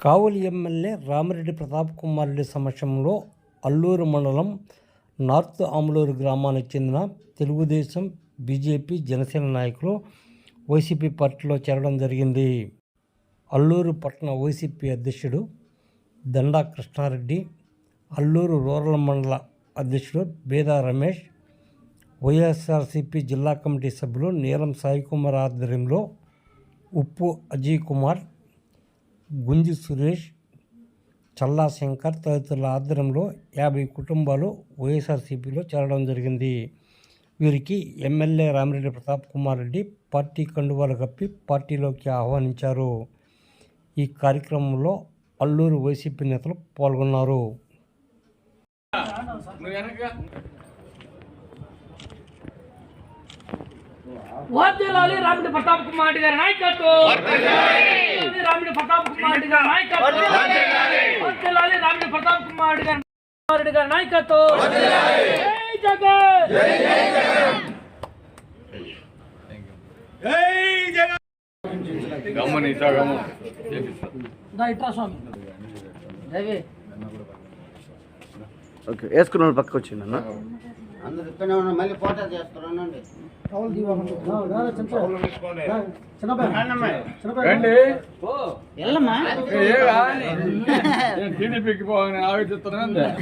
కావలి MLA Ramireddy Pratap Kumar Reddy సమక్షంలో అల్లూరు మండలం north Amuluru గ్రామానికి చెందిన తెలుగుదేశం బీజేపీ జనసేన నాయకులు వైసీపీ పార్టీలో చేరడం జరిగింది. అల్లూరు పట్టణ వైసీపీ అధ్యక్షుడు దండా కృష్ణారెడ్డి అల్లూరు రూరల్ మండల అధ్యక్షుడు బేదా రమేష్ వైఎస్ఆర్సీపీ జిల్లా కమిటీ సభ్యులు నీలం సాయికుమార్ ఆధ్వర్యంలో ఉప్పు అజయ్ కుమార్ గుంజి సురేష్ చల్లా శంకర్ తదితరుల ఆధ్వర్యంలో యాభై కుటుంబాలు వైఎస్ఆర్సీపీలో చేరడం జరిగింది. వీరికి ఎమ్మెల్యే రామిరెడ్డి ప్రతాప్ కుమార్ రెడ్డి పార్టీ కండువాలు కప్పి పార్టీలోకి ఆహ్వానించారు. ఈ కార్యక్రమంలో అల్లూరు వైసీపీ నేతలు పాల్గొన్నారు. ప్రతాప్ కుమార్ రెడ్డి గారి నాయకత్వం. వర్ధిల్లాలి రామిడి ప్రతాప్ కుమార్ రెడ్డి గారి నాయకత్వం. వర్ధిల్లాలి రామిడి ప్రతాప్ కుమార్ రెడ్డి గారి కుమార్ రెడ్డి గారి నాయకత్వం. జై జగన్. గమనిత గమ దా ఇట్రా స్వామి. రవి ఓకే వేసుకున్న పక్కకు వచ్చింది అన్న. అందరు ఇక్కడే ఉన్నారు. మళ్ళీ ఫోటో నేను టీడీపీకి పోవాలని ఆలోచిస్తున్నాను సార్.